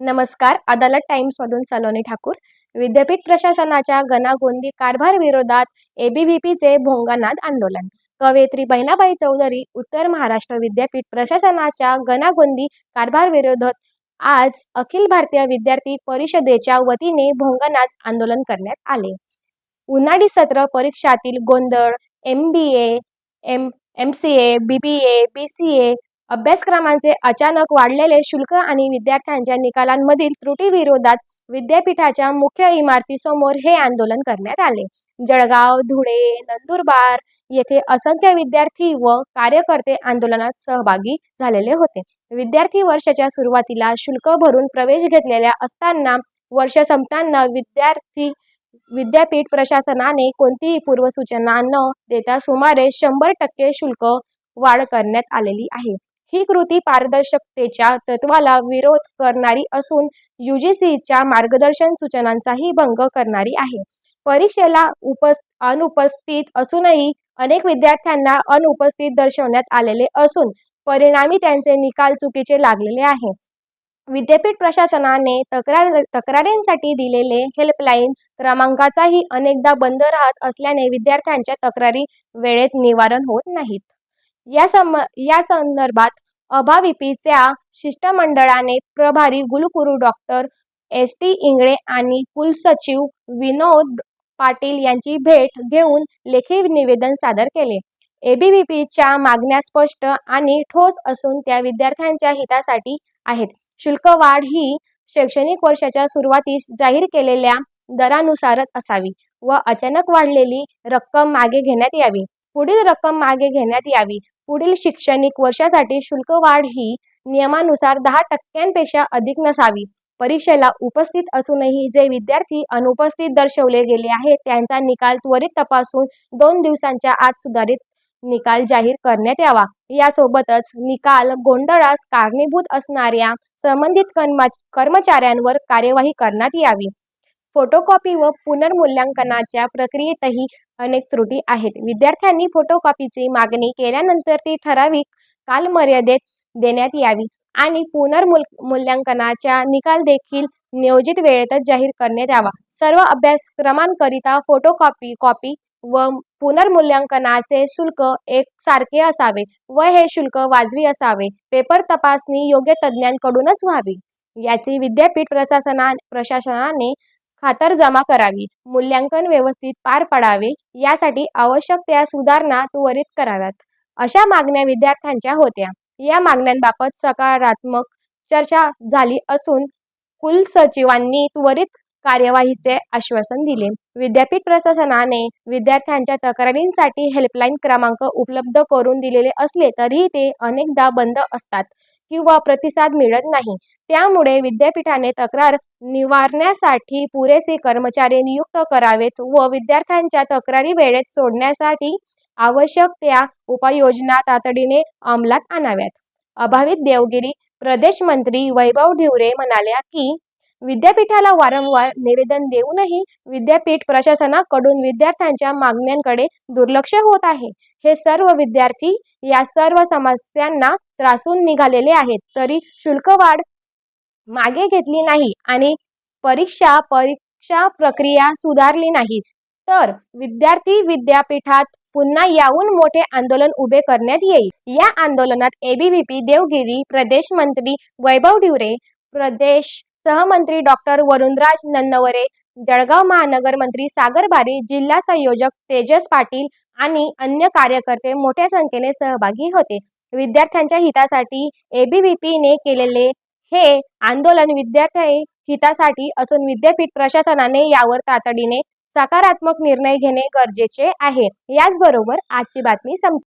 नमस्कार. अदालत टाइम्स मधून सलोनी ठाकूर. विद्यापीठ प्रशासनाच्या गणागोंदी कारभार विरोधात एबीव्हीपीचे भोंगानाद आंदोलन. कवयित्री बहिणाबाई चौधरी उत्तर महाराष्ट्र विद्यापीठ प्रशासनाच्या गणागोंदी कारभार विरोधात आज अखिल भारतीय विद्यार्थी परिषदेच्या वतीने भोंगानाद आंदोलन करण्यात आले. उन्हाळी सत्र परीक्षातील गोंधळ M B A M M C A B B A B C A अभ्यासक्रमांचे अचानक वाढलेले शुल्क आणि विद्यार्थ्यांच्या निकालांमधील त्रुटीविरोधात विद्यापीठाच्या मुख्य इमारतीसमोर हे आंदोलन करण्यात आले. जळगाव धुळे नंदुरबार येथे असंख्य विद्यार्थी व कार्यकर्ते आंदोलनात सहभागी झालेले होते. विद्यार्थी वर्षाच्या सुरुवातीला शुल्क भरून प्रवेश घेतलेल्या असताना वर्ष संपताना विद्यार्थी विद्यापीठ प्रशासनाने कोणतीही पूर्वसूचना न देता सुमारे शंभर टक्के शुल्क वाढ करण्यात आलेली आहे. ही कृती पारदर्शकतेच्या तत्वाला विरोध करणारी असून यूजीसीच्या मार्गदर्शन सूचनांचाही भंग करणारी आहे. परीक्षेला उपस अनुपस्थित असूनही अनेक विद्यार्थ्यांना अनुपस्थित दर्शवण्यात आलेले असून परिणामी त्यांचे निकाल चुकीचे लागलेले आहे. विद्यापीठ प्रशासनाने तक्रार तक्रारींसाठी दिलेले हेल्पलाईन क्रमांकाचाही अनेकदा बंद राहत असल्याने विद्यार्थ्यांच्या तक्रारी वेळेत निवारण होत नाहीत. या सम या संदर्भात अभाविपीच्या शिष्टमंडळाने प्रभारी कुलगुरू डॉक्टर एस टी इंगळे आणि कुलसचिव विनोद पाटील यांची भेट घेऊन लेखी निवेदन सादर केले. एबीव्हीपीच्या मागण्या स्पष्ट आणि ठोस असून त्या विद्यार्थ्यांच्या हितासाठी आहेत. शुल्क वाढ ही शैक्षणिक वर्षाच्या सुरुवातीस जाहीर केलेल्या दरानुसारच असावी व अचानक वाढलेली रक्कम मागे घेण्यात यावी. पुढील रक्कम मागे घेण्यात यावी. पुढील शैक्षणिक वर्षासाठी शुल्क वाढ ही नियमानुसार दहा टक्क्यांपेक्षा अधिक नसावी. परीक्षेला उपस्थित असूनही जे विद्यार्थी अनुपस्थित दर्शवले गेले आहेत त्यांचा निकाल त्वरित तपासून दोन दिवसांच्या आत सुधारित निकाल जाहीर करण्यात यावा. यासोबतच निकाल गोंधळास कारणीभूत असणाऱ्या संबंधित कर्मा कर्मचाऱ्यांवर कार्यवाही करण्यात यावी. फोटोकॉपी व पुनर्मूल्यांकनाच्या प्रक्रियेतही अनेक त्रुटी आहेत. विद्यार्थ्यांनी फोटोकॉपीची मागणी केल्यानंतर ती ठराविक कालमर्यादेत देण्यात यावी आणि पुनर्मूल मूल्यांकनाचा निकाल देखील नियोजित वेळेतच जाहीर करण्यात यावा. सर्व अभ्यासक्रमांकरिता फोटोकॉपी कॉपी व पुनर्मूल्यांकनाचे शुल्क एक सारखे असावे व हे शुल्क वाजवी असावे. पेपर तपासणी योग्य तज्ज्ञांकडूनच व्हावी. याची विद्यापीठ प्रशासना प्रशासनाने खातरजमा करावी. मूल्यांकन व्यवस्थित पार पडावे. यासाठी आवश्यक त्या सुधारणा त्वरित कराव्यात. अशा मागण्या विद्यार्थ्यांच्या होत्या. या मागण्यांबाबत सकारात्मक चर्चा झाली असून कुलसचिवांनी त्वरित कार्यवाहीचे आश्वासन दिले. विद्यापीठ प्रशासनाने विद्यार्थ्यांच्या तक्रारींसाठी हेल्पलाईन क्रमांक उपलब्ध करून दिलेले असले तरीही ते अनेकदा बंद असतात किंवा प्रतिसाद मिळत नाही. त्यामुळे विद्यापीठाने तक्रार निवारण्यासाठी पुरेसे कर्मचारी नियुक्त करावेत व विद्यार्थ्यांच्या तक्रारी वेळेत सोडण्यासाठी आवश्यक त्या उपाययोजना तातडीने अंमलात आणाव्यात. अभावित देवगिरी प्रदेश मंत्री वैभव ढिवरे म्हणाल्या की विद्यापीठाला वारंवार निवेदन देऊनही विद्यापीठ प्रशासनाकडून विद्यार्थ्यांच्या मागण्यांकडे दुर्लक्ष होत आहे. हे सर्व विद्यार्थी या सर्व समस्यांना त्रासून निघालेले आहेत. तरी शुल्क वाढ मागे घेतली नाही आणि परीक्षा परीक्षा प्रक्रिया सुधारली नाही. तर विद्यार्थी विद्यापीठात पुन्हा याहून मोठे आंदोलन उभे करण्यात येईल. या आंदोलनात एबीव्हीपी देवगिरी प्रदेश मंत्री वैभव ड्युरे प्रदेश सहमंत्री डॉक्टर वरुणराज नन्नवरे जळगाव महानगर मंत्री सागर बारी जिल्हा संयोजक तेजस पाटील आणि अन्य कार्यकर्ते मोठ्या संख्येने सहभागी होते. विद्यार्थ्यांच्या हितासाठी एबीव्हीपीने केलेले हे आंदोलन विद्यार्थी हितासाठी असून विद्यापीठ प्रशासनाने यावर तातडीने सकारात्मक निर्णय घेणे गरजेचे आहे. याचबरोबर आजची बातमी संपली.